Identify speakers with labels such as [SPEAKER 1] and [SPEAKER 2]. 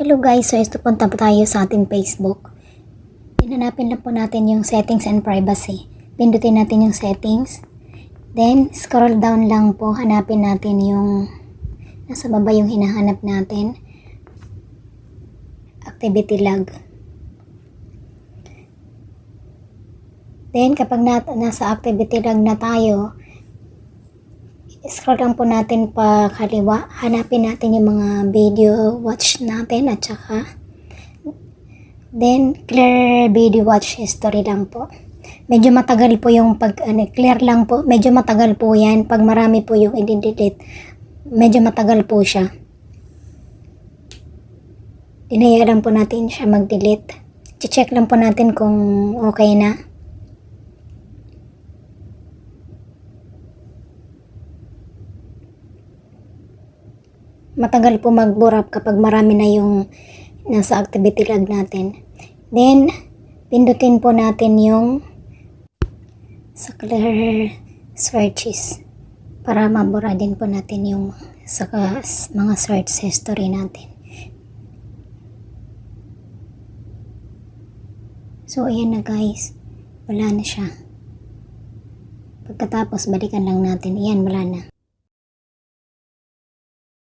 [SPEAKER 1] Hello guys, so ito punta po tayo sa ating Facebook. Pinanapin lang po natin yung settings and privacy. Pindutin natin yung settings. Then, scroll down lang po, hanapin natin yung nasa baba yung hinahanap natin. Activity log. Then, kapag na, nasa activity log na tayo, scroll lang po natin pa kaliwa. Hanapin natin yung mga video watch natin at saka then clear video watch history lang po. Medyo matagal po yung pag ano, clear lang po. Medyo matagal po yan. Pag marami po yung i-delete, medyo matagal po siya. Inayaran po natin siya mag-delete. Check lang po natin kung okay na. Matagal po mag-burap kapag marami na yung nasa activity log natin. Then, pindutin po natin yung sa clear searches para mabura din po natin yung sa mga search history natin. So, ayan na guys. Wala na siya. Pagkatapos, balikan lang natin. Ayan, wala na.